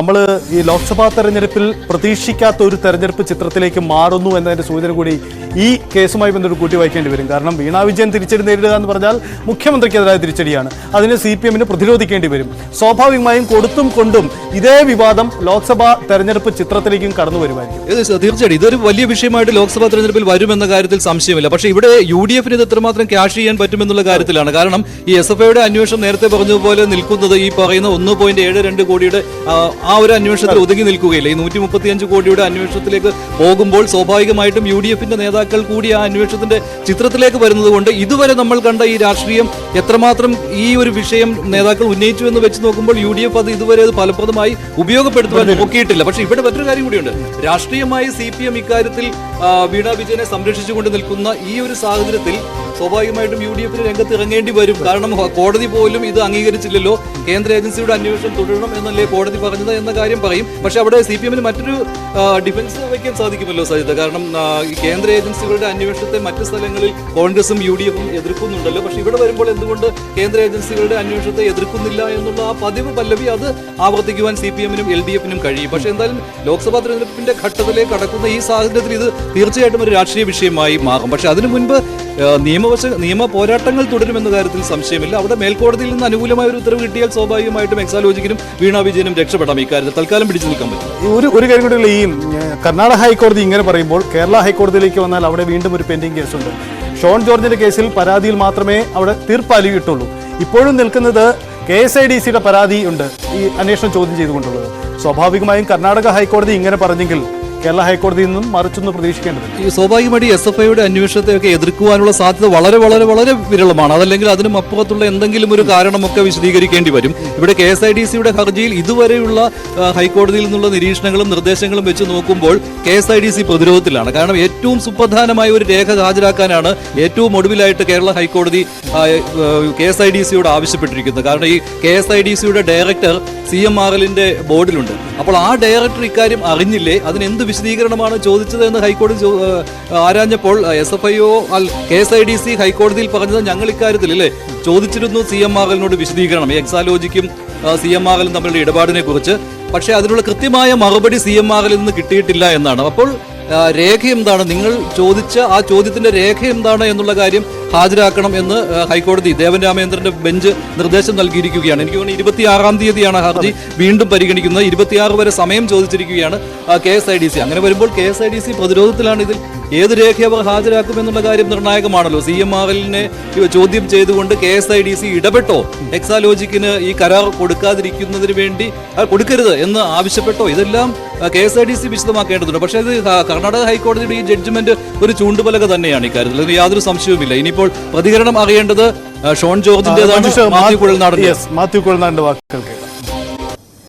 നമ്മൾ ഈ ലോക്സഭാ തെരഞ്ഞെടുപ്പിൽ പ്രതീക്ഷിക്കാത്ത ഒരു തെരഞ്ഞെടുപ്പ് ചിത്രത്തിലേക്ക് മാറുന്നു എന്നതിന്റെ സൂചന കൂടി ഈ കേസുമായി ബന്ധപ്പെട്ട് കൂട്ടി വായിക്കേണ്ടി വരും. കാരണം വീണാ വിജയൻ തിരിച്ചടി നേരിടുക എന്ന് പറഞ്ഞാൽ മുഖ്യമന്ത്രിക്കെതിരായ തിരിച്ചടിയാണ്. അതിന് സി പി എമ്മിന് പ്രതിരോധിക്കേണ്ടി വരും. സ്വാഭാവികമായും കൊടുത്തും കൊണ്ടും ഇതേ വിവാദം ലോക്സഭാ തെരഞ്ഞെടുപ്പ് ചിത്രത്തിലേക്കും കടന്നു വരുമായിരിക്കും. തീർച്ചയായിട്ടും. ഇതൊരു വലിയ വിഷയമായിട്ട് ലോക്സഭാ തെരഞ്ഞെടുപ്പിൽ വരുമെന്ന കാര്യത്തിൽ സംശയമില്ല. പക്ഷേ ഇവിടെ യു ഡി എഫിന് ഇത് എത്രമാത്രം ക്യാഷ് ചെയ്യാൻ പറ്റുമെന്നുള്ള കാര്യത്തിലാണ്. കാരണം ഈ എസ് എഫ് ഐയുടെ അന്വേഷണം നേരത്തെ പറഞ്ഞതുപോലെ നിൽക്കുന്നത് ഈ പറയുന്ന ഒന്ന് പോയിന്റ് ഏഴ് രണ്ട് കോടിയുടെ ആ, ഒരു അന്വേഷണത്തിൽ ഒതുങ്ങി നിൽക്കുകയില്ല. ഈ നൂറ്റി മുപ്പത്തിയഞ്ച് കോടിയുടെ അന്വേഷണത്തിലേക്ക് പോകുമ്പോൾ സ്വാഭാവികമായിട്ടും യു ഡി എഫിന്റെ നേതാക്കൾ കൂടി ആ അന്വേഷണത്തിന്റെ ചിത്രത്തിലേക്ക് വരുന്നത് കൊണ്ട് ഇതുവരെ നമ്മൾ കണ്ട ഈ രാഷ്ട്രീയം എത്രമാത്രം ഈ ഒരു വിഷയം നേതാക്കൾ ഉന്നയിച്ചു എന്ന് വെച്ച് നോക്കുമ്പോൾ യു ഡി എഫ് അത് ഇതുവരെ അത് ഫലപ്രദമായി ഉപയോഗപ്പെടുത്തുവാൻ നോക്കിയിട്ടില്ല. പക്ഷേ ഇവിടെ മറ്റൊരു കാര്യം കൂടിയുണ്ട്. രാഷ്ട്രീയമായി സി പി എം ഇക്കാര്യത്തിൽ വീണ വിജയനെ സംരക്ഷിച്ചുകൊണ്ട് നിൽക്കുന്ന ഈ ഒരു സാഹചര്യത്തിൽ സ്വാഭാവികമായിട്ടും യു ഡി എഫിന് രംഗത്ത് ഇറങ്ങേണ്ടി വരും. കാരണം കോടതി പോലും ഇത് അംഗീകരിച്ചില്ലല്ലോ. കേന്ദ്ര ഏജൻസിയുടെ അന്വേഷണം തുടരണം എന്നല്ലേ കോടതി പറഞ്ഞത് എന്ന കാര്യം പറയും. പക്ഷെ അവിടെ സി പി എമ്മിന് മറ്റൊരു ഡിഫൻസ് വയ്ക്കാൻ സാധിക്കുമല്ലോ സജിത. കാരണം കേന്ദ്ര ഏജൻസികളുടെ അന്വേഷണത്തെ മറ്റ് സ്ഥലങ്ങളിൽ കോൺഗ്രസും യു ഡി എഫും എതിർക്കുന്നുണ്ടല്ലോ. പക്ഷെ ഇവിടെ വരുമ്പോൾ എന്തുകൊണ്ട് കേന്ദ്ര ഏജൻസികളുടെ അന്വേഷണത്തെ എതിർക്കുന്നില്ല എന്നുള്ള ആ പതിവ് പല്ലവി അത് ആവർത്തിക്കുവാൻ സി പി എമ്മിനും എൽ ഡി എഫിനും കഴിയും. പക്ഷെ എന്തായാലും ലോക്സഭാ തെരഞ്ഞെടുപ്പിന്റെ ഘട്ടത്തിലേക്ക് കടക്കുന്ന ഈ സാഹചര്യത്തിൽ ഇത് തീർച്ചയായിട്ടും ഒരു രാഷ്ട്രീയ വിഷയമായി മാറും. പക്ഷെ അതിനു മുൻപ് നിയമവശ നിയമ പോരാട്ടങ്ങൾ തുടരുമെന്ന കാര്യത്തിൽ സംശയമില്ല. അവിടെ മേൽക്കോടതിയിൽ നിന്ന് അനുകൂലമായ ഒരു ഉത്തരവ് കിട്ടിയാൽ സ്വാഭാവികമായിട്ടും എക്സാലോജിക്കിനും വീണാ വിജയനും രക്ഷപ്പെടാം ഇക്കാര്യത്തിൽ. തൽക്കാലം പിടിച്ചു നിൽക്കാൻ പറ്റും ഒരു ഒരു കാര്യം കൂടി ഈ കർണാടക ഹൈക്കോടതി ഇങ്ങനെ പറയുമ്പോൾ കേരള ഹൈക്കോടതിയിലേക്ക് വന്നാൽ അവിടെ വീണ്ടും ഒരു പെൻഡിങ് കേസുണ്ട് ഷോൺ ജോർജിന്റെ കേസിൽ പരാതിയിൽ മാത്രമേ അവിടെ തീർപ്പാലി കിട്ടുള്ളൂ. ഇപ്പോഴും നിൽക്കുന്നത് കെ എസ് ഐ ഡി സിയുടെ പരാതി ഉണ്ട് ഈ അന്വേഷണം ചോദ്യം ചെയ്തുകൊണ്ടുള്ളത്. സ്വാഭാവികമായും കർണാടക ഹൈക്കോടതി ഇങ്ങനെ പറഞ്ഞെങ്കിൽ കേരള ഹൈക്കോടതിയിൽ നിന്നും മറിച്ചൊന്നും പ്രതീക്ഷിക്കേണ്ടത് ഈ സ്വാഭാവികമായിട്ട് എസ് എഫ് ഐയുടെ അന്വേഷണത്തെയൊക്കെ എതിർക്കുവാനുള്ള സാധ്യത വളരെ വളരെ വളരെ വിരളമാണ്. അതല്ലെങ്കിൽ അതിനും അപ്പുറത്തുള്ള എന്തെങ്കിലും ഒരു കാരണമൊക്കെ വിശദീകരിക്കേണ്ടി വരും. ഇവിടെ കെ എസ് ഐ ഡി സിയുടെ ഹർജിയിൽ ഇതുവരെയുള്ള ഹൈക്കോടതിയിൽ നിന്നുള്ള നിരീക്ഷണങ്ങളും നിർദ്ദേശങ്ങളും വെച്ച് നോക്കുമ്പോൾ K S I D C പ്രതിരോധത്തിലാണ്. കാരണം ഏറ്റവും സുപ്രധാനമായ ഒരു രേഖ ഹാജരാക്കാനാണ് ഏറ്റവും ഒടുവിലായിട്ട് കേരള ഹൈക്കോടതി കെ എസ് ഐ ഡി സിയോട് ആവശ്യപ്പെട്ടിരിക്കുന്നത്. കാരണം ഈ കെ എസ് ഐ ഡി സിയുടെ ഡയറക്ടർ സി എം ആർ എല്ലിന്റെ ബോർഡിലുണ്ട്. അപ്പോൾ ആ ഡയറക്ടർ ഇക്കാര്യം അറിഞ്ഞില്ലേ? അതിന് എന്ത് വിശദീകരണമാണ് ചോദിച്ചത് എന്ന് ഹൈക്കോടതി ആരാഞ്ഞപ്പോൾ S F I O K S I D C ഹൈക്കോടതിയിൽ പറഞ്ഞത് ഞങ്ങൾ ഇക്കാര്യത്തിൽ അല്ലേ ചോദിച്ചിരുന്നു സി എം ആകലിനോട് വിശദീകരണം. എക്സാലോജിക്കും സി എം ആകലും തമ്മിലുള്ള ഇടപാടിനെ കുറിച്ച്. പക്ഷേ അതിനുള്ള കൃത്യമായ മറുപടി സി എം ആകലിൽ നിന്ന് കിട്ടിയിട്ടില്ല എന്നാണ്. അപ്പോൾ രേഖ എന്താണ്? നിങ്ങൾ ചോദിച്ച ആ ചോദ്യത്തിന്റെ രേഖ എന്താണ് എന്നുള്ള കാര്യം ഹാജരാക്കണം എന്ന് ഹൈക്കോടതി ദേവൻ രാമേന്ദ്രന്റെ ബെഞ്ച് നിർദ്ദേശം നൽകിയിരിക്കുകയാണ്. എനിക്ക് തോന്നുന്നു ഇരുപത്തിയാറാം തീയതിയാണ് ഹർജി വീണ്ടും പരിഗണിക്കുന്നത്. ഇരുപത്തിയാറ് വരെ സമയം ചോദിച്ചിരിക്കുകയാണ് K S I D C. അങ്ങനെ വരുമ്പോൾ K S I D C പ്രതിരോധത്തിലാണ് ഇതിൽ ഏത് രേഖ അവർ ഹാജരാക്കും എന്നുള്ള കാര്യം നിർണായകമാണല്ലോ. സി എം എല്ലിനെ ചോദ്യം ചെയ്തുകൊണ്ട് K S I D C ഇടപെട്ടോ? എക്സാലോജിക്കിന് ഈ കരാർ കൊടുക്കാതിരിക്കുന്നതിന് വേണ്ടി കൊടുക്കരുത് എന്ന് ആവശ്യപ്പെട്ടോ? ഇതെല്ലാം K S I D C വിശദമാക്കേണ്ടതുണ്ട്. പക്ഷേ ഇത് കർണാടക ഹൈക്കോടതിയുടെ ഈ ജഡ്ജ്മെന്റ് ഒരു ചൂണ്ടുപലക തന്നെയാണ് ഇക്കാര്യത്തിൽ. യാതൊരു സംശയവുമില്ല. ഇനിയിപ്പോൾ പ്രതികരണം അറിയേണ്ടത് ഷോൺ ജോർജിന്റേതാണ് മാത്യു കുഴൽനാടൻ മാത്യു കുഴൽനാടിന്റെ വാക്കുകൾക്ക്.